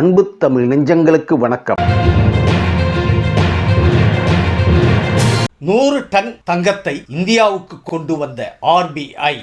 அன்பு தமிழ் நெஞ்சங்களுக்கு வணக்கம். நூறு டன் தங்கத்தை இந்தியாவுக்கு கொண்டு வந்த ஆர்பிஐ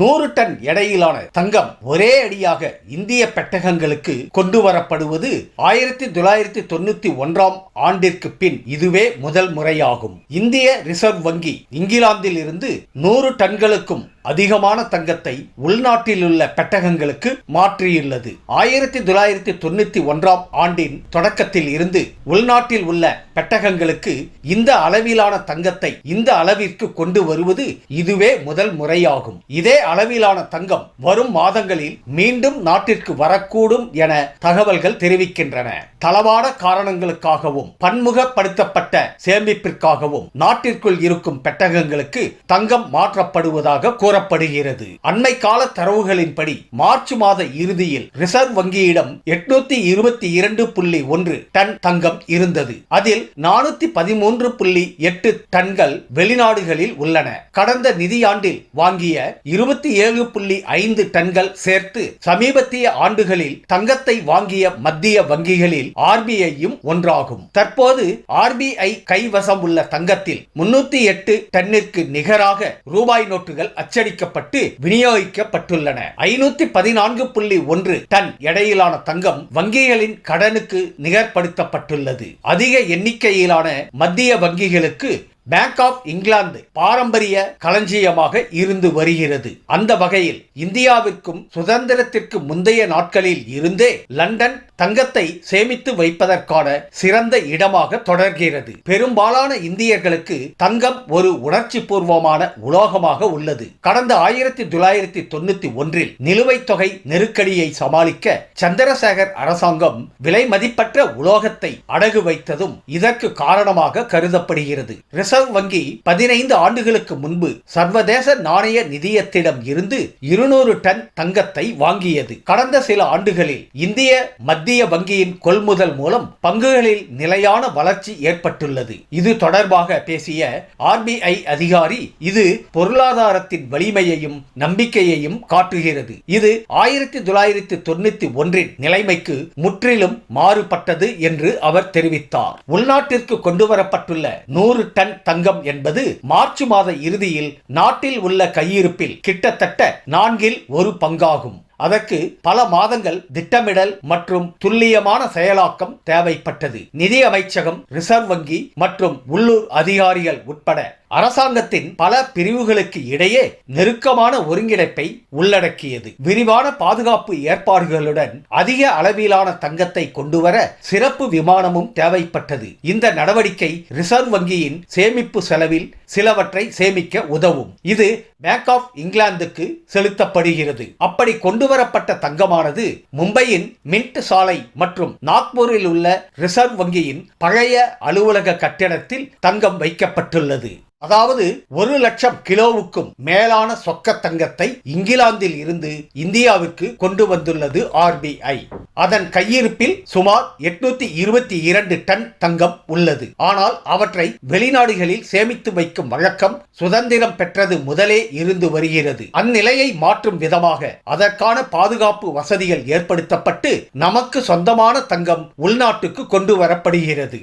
நூறு டன் எடையிலான தங்கம் ஒரே அடியாக இந்திய பெட்டகங்களுக்கு கொண்டு வரப்படுவது ஆயிரத்தி தொள்ளாயிரத்தி தொண்ணூத்தி ஒன்றாம் ஆண்டிற்கு பின் இதுவே முதல் முறையாகும். இந்திய ரிசர்வ் வங்கி இங்கிலாந்தில் இருந்து நூறு டன்களுக்கும் அதிகமான தங்கத்தை உள்நாட்டில் உள்ள பெட்டகங்களுக்கு மாற்றியுள்ளது. ஆயிரத்தி தொள்ளாயிரத்தி தொண்ணூத்தி ஒன்றாம் ஆண்டின் தொடக்கத்தில் இருந்து உள்நாட்டில் உள்ள பெட்டகங்களுக்கு இந்த அளவிலான தங்கத்தை இந்த அளவிற்கு கொண்டு வருவது இதுவே முதல் முறையாகும். இதே அளவிலான தங்கம் வரும் மாதங்களில் மீண்டும் நாட்டிற்கு வரக்கூடும் என தகவல்கள் தெரிவிக்கின்றன. தளவாட காரணங்களுக்காகவும் பன்முகப்படுத்தப்பட்ட சேமிப்பிற்காகவும் நாட்டிற்குள் இருக்கும் பெட்டகங்களுக்கு தங்கம் மாற்றப்படுவதாக கூற கூறப்படுகிறது. அண்மை கால தரவுகளின்படி மார்ச் மாத இறுதியில் ரிசர்வ் வங்கியிடம் எட்நூத்தி இருபத்தி இரண்டு புள்ளி ஒன்று டன் தங்கம் இருந்தது. அதில் நானூத்தி பதிமூன்று புள்ளி எட்டு டன்கள் வெளிநாடுகளில் உள்ளன. கடந்த நிதியாண்டில் வாங்கிய இருபத்தி ஏழு புள்ளி ஐந்து டன்கள் சேர்த்து சமீபத்திய ஆண்டுகளில் தங்கத்தை வாங்கிய மத்திய வங்கிகளில் ஆர்பிஐயும் ஒன்றாகும். தற்போது ஆர்பிஐ கைவசம் உள்ள தங்கத்தில் முன்னூத்தி எட்டு டன்னிற்கு நிகராக ரூபாய் நோட்டுகள் அச்சடி சேகரிக்கப்பட்டு விநியோகிக்கப்பட்டுள்ளன. ஐநூத்தி பதினான்கு புள்ளி ஒன்று டன் எடையிலான தங்கம் வங்கிகளின் கடனுக்கு நிகர்படுத்தப்பட்டுள்ளது அதிக எண்ணிக்கையிலான மத்திய வங்கிகளுக்கு பேங்க் ஆஃப் இங்கிலாந்து பாரம்பரிய களஞ்சியமாக இருந்து வருகிறது. அந்த வகையில் இந்தியாவிற்கும் சுதந்திரத்திற்கு முந்தைய நாட்களில் இருந்தே லண்டன் தங்கத்தை சேமித்து வைப்பதற்கான சிறந்த இடமாக தொடர்கிறது. பெரும்பாலான இந்தியர்களுக்கு தங்கம் ஒரு உணர்ச்சி பூர்வமான உலோகமாக உள்ளது. கடந்த ஆயிரத்தி தொள்ளாயிரத்தி தொண்ணூத்தி ஒன்றில் நிலுவைத் தொகை நெருக்கடியை சமாளிக்க சந்திரசேகர் அரசாங்கம் விலை மதிப்பற்ற உலோகத்தை அடகு வைத்ததும் இதற்கு காரணமாக கருதப்படுகிறது. ரிசர்வ் வங்கி பதினைந்து ஆண்டுகளுக்கு முன்பு சர்வதேச நாணய நிதியத்திடம் இருந்து இருநூறு டன் தங்கத்தை வாங்கியது. கடந்த சில ஆண்டுகளில் இந்திய மத்திய வங்கியின் கொள்முதல் மூலம் பங்குகளில் நிலையான வளர்ச்சி ஏற்பட்டுள்ளது. இது தொடர்பாக பேசிய ஆர்பிஐ அதிகாரி இது பொருளாதாரத்தின் வலிமையையும் நம்பிக்கையையும் காட்டுகிறது. இது ஆயிரத்தி தொள்ளாயிரத்தி தொண்ணூத்தி ஒன்றின் நிலைமைக்கு முற்றிலும் மாறுபட்டது என்று அவர் தெரிவித்தார். உள்நாட்டிற்கு கொண்டுவரப்பட்டுள்ள நூறு டன் தங்கம் என்பது மார்ச் மாத இறுதியில் நாட்டில் உள்ள கையிருப்பில் கிட்டத்தட்ட நான்கில் ஒரு பங்காகும். அதற்கு பல மாதங்கள் திட்டமிடல் மற்றும் துல்லியமான செயலாக்கம் தேவைப்பட்டது. நிதி அமைச்சகம் ரிசர்வ் வங்கி மற்றும் உள்ளூர் அதிகாரிகள் உட்பட அரசாங்கத்தின் பல பிரிவுகளுக்கு இடையே நெருக்கமான ஒருங்கிணைப்பை உள்ளடக்கியது. விரிவான பாதுகாப்பு ஏற்பாடுகளுடன் அதிக அளவிலான தங்கத்தை கொண்டுவர சிறப்பு விமானமும் தேவைப்பட்டது. இந்த நடவடிக்கை ரிசர்வ் வங்கியின் சேமிப்பு செலவில் சிலவற்றை சேமிக்க உதவும். இது பேங்க் ஆஃப் இங்கிலாந்துக்கு செலுத்தப்படுகிறது. அப்படி கொண்டு கொண்டுவரப்பட்ட தங்கமானது மும்பையின் மின்ட் சாலை மற்றும் நாக்பூரில் உள்ள ரிசர்வ் வங்கியின் பழைய அலுவலக கட்டிடத்தில் தங்கம் வைக்கப்பட்டுள்ளது. அதாவது ஒரு லட்சம் கிலோவுக்கும் மேலான சொக்க தங்கத்தை இங்கிலாந்தில் இருந்து இந்தியாவிற்கு கொண்டு வந்துள்ளது ஆர்பிஐ அதன் கையிருப்பில் சுமார் எட்நூத்தி இருபத்தி இரண்டு டன் தங்கம் உள்ளது. ஆனால் அவற்றை வெளிநாடுகளில் சேமித்து வைக்கும் வழக்கம் சுதந்திரம் பெற்றது முதலே இருந்து வருகிறது. அந்நிலையை மாற்றும் விதமாக அதற்கான பாதுகாப்பு வசதிகள் ஏற்படுத்தப்பட்டு நமக்கு சொந்தமான தங்கம் உள்நாட்டுக்கு கொண்டு வரப்படுகிறது.